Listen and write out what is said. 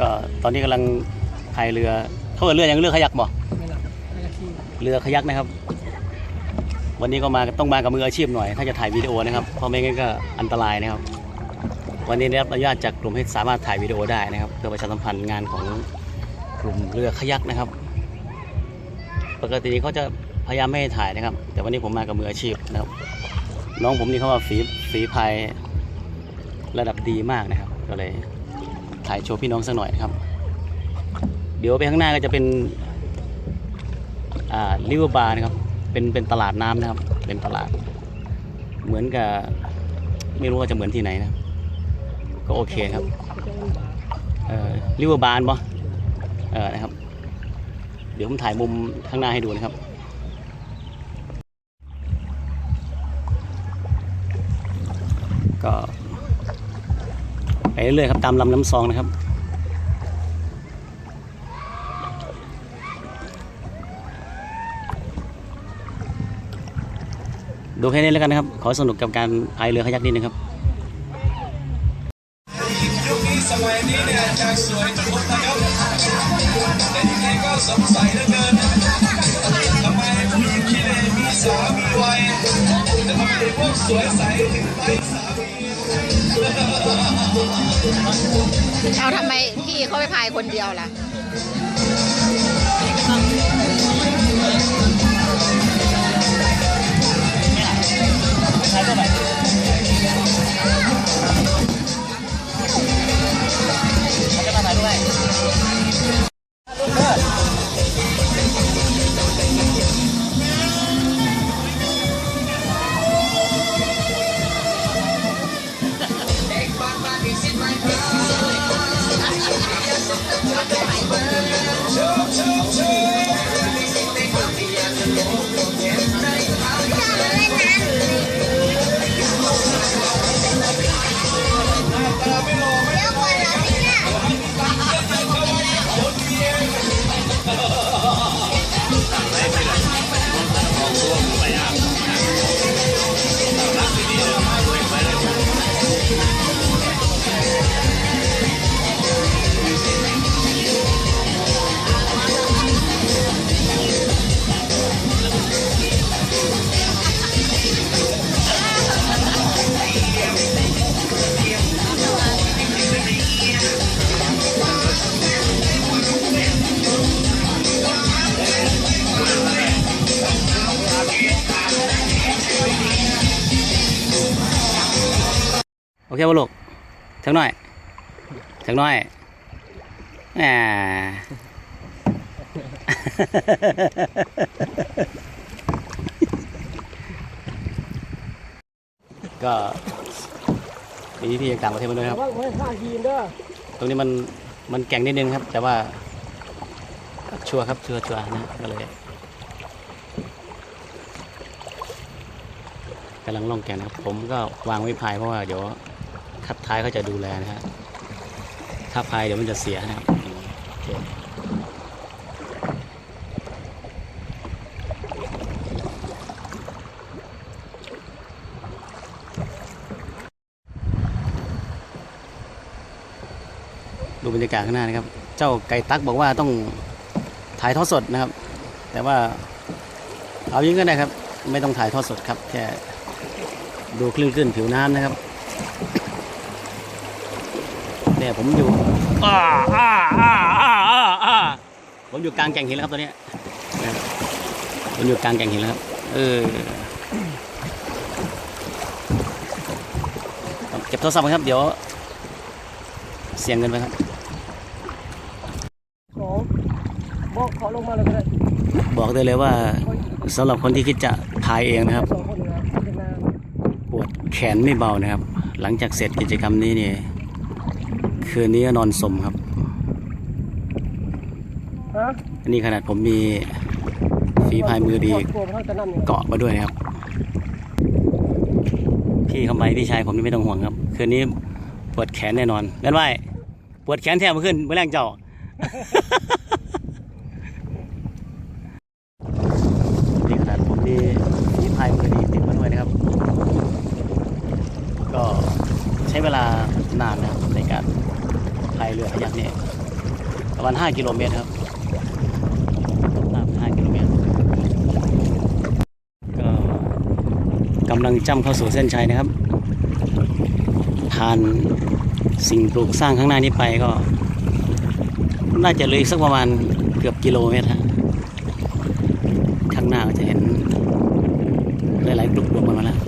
ก็ตอนนี้กำลังพายเรือ เขาเรียกเรือยังเรือขยักบ่ไม่หลับไม่กระขี้เรือขยักนะครับ วันนี้ก็มาต้องมากับมืออาชีพหน่อย ถ้าจะถ่ายวิดีโอนะครับเพราะไม่งั้นก็อันตรายนะครับ วันนี้ได้รับอนุญาตจากกลุ่มให้สามารถถ่ายวิดีโอได้นะครับเพื่อประชาสัมพันธ์งานของกลุ่มเรือขยักนะครับ ปกติเขาจะพยายามไม่ให้ถ่ายนะครับ แต่วันนี้ผมมากับมืออาชีพนะครับ น้องผมนี่เขาว่าฝีฝีพายระดับดีมากนะครับ ก็เลย ถ่ายโชว์พี่น้องสักหน่อยนะครับ เดี๋ยวไปข้างหน้าก็จะเป็นอ่าริเวอร์บาร์นะครับ เป็นเป็นตลาดน้ำนะครับ เป็นตลาด เหมือนกับไม่รู้ว่าจะเหมือนที่ไหนนะ ก็โอเคครับเอ่อริเวอร์บาร์ปะเออนะครับ เดี๋ยวผมถ่ายมุมข้างหน้าให้ดูนะครับก็ ไปเรื่อยๆครับตามลำน้ำซองนะครับดูแค่นี้แล้วกันนะครับ ขอสนุกกับการพายเรือขยักนิดนึงครับยุคนี้สมัยนี้เนี่ยจากสวยทุกคนนะครับแต่ยังไงก็สงสัยเหลือเกินทำไมผู้หญิงขี้เหร่มีสามีไวแต่ทำไมพวกสวยใสถึงไร้สา เอาทำไมพี่เขาไปพายคนเดียวล่ะ โอเคบ่ลูกทั้งน้อยทั้งน้อยแหมก็มีพี่ๆจากต่างประเทศมาด้วยครับว่าไม่ฆ่ายีนเด้อตรงนี้มันมันแก่งนิดนึงครับ แต่ว่าชัวร์ครับชัวร์ชัวร์นะก็เลยกำลังล่องแก่งนะครับ ผมก็วางไว้พายเพราะว่าเดี๋ยว ขับท้ายเขาจะดูแลนะฮะถ้าพายเดี๋ยวมันจะเสียนะครับดูบรรยากาศข้างหน้านะครับ เจ้าไก่ตักบอกว่าต้องถ่ายทอดสดนะครับ แต่ว่าเอายิงก็ได้ครับ ไม่ต้องถ่ายทอดสดครับ แค่ดูคลื่นคลื่นผิวน้ำนะครับ เนี่ยผมอยู่อ่าอ่าอ่าอ่าอ่าอ่าผมอยู่กลางแก่งหินแล้วครับตอนเนี้ยนะครับผมอยู่กลางแก่งหินแล้วครับเออเก็บโทรศัพท์ก่อนครับ เดี๋ยว เสียงเงินไปครับขอบอกขอลงมาเลยก็ได้บอกได้เลยว่าสำหรับคนที่คิดจะพายเองนะครับสองคนนะพัฒนาปวดแขนไม่เบานะครับ หลังจากเสร็จกิจกรรมนี้เนี่ย คืนนี้ก็นอนสมครับฮะอันนี้ขนาดผมมีฝีพายมือดีกลัวมันจะนั่นเนี่ยเกาะมาด้วยนะครับ พี่คำไปพี่ชายผมนี่ไม่ต้องห่วงครับ คืนนี้ปวดแขนแน่นอนแม่นไหวปวดแขนแทบมาขึ้นเมื่อแรงเจ้านี่ขนาดผมนี่ฝีพายมือดีติดมาด้วยนะครับ ก็ใช้เวลานานนะครับในการพายเรือขยักเนี่ยประมาณ 5 กิโลเมตรครับตกน้ำ5กิโลเมตร ก็กำลังจ้ำเข้าสู่เส้นชัยนะครับ ผ่านสิ่งปลูกสร้างข้างหน้านี้ไปก็ น่าจะเลยสักประมาณเกือบกิโลเมตรฮะข้างหน้าก็จะเห็นหลายๆกลุ่มรวมกันมาแล้ว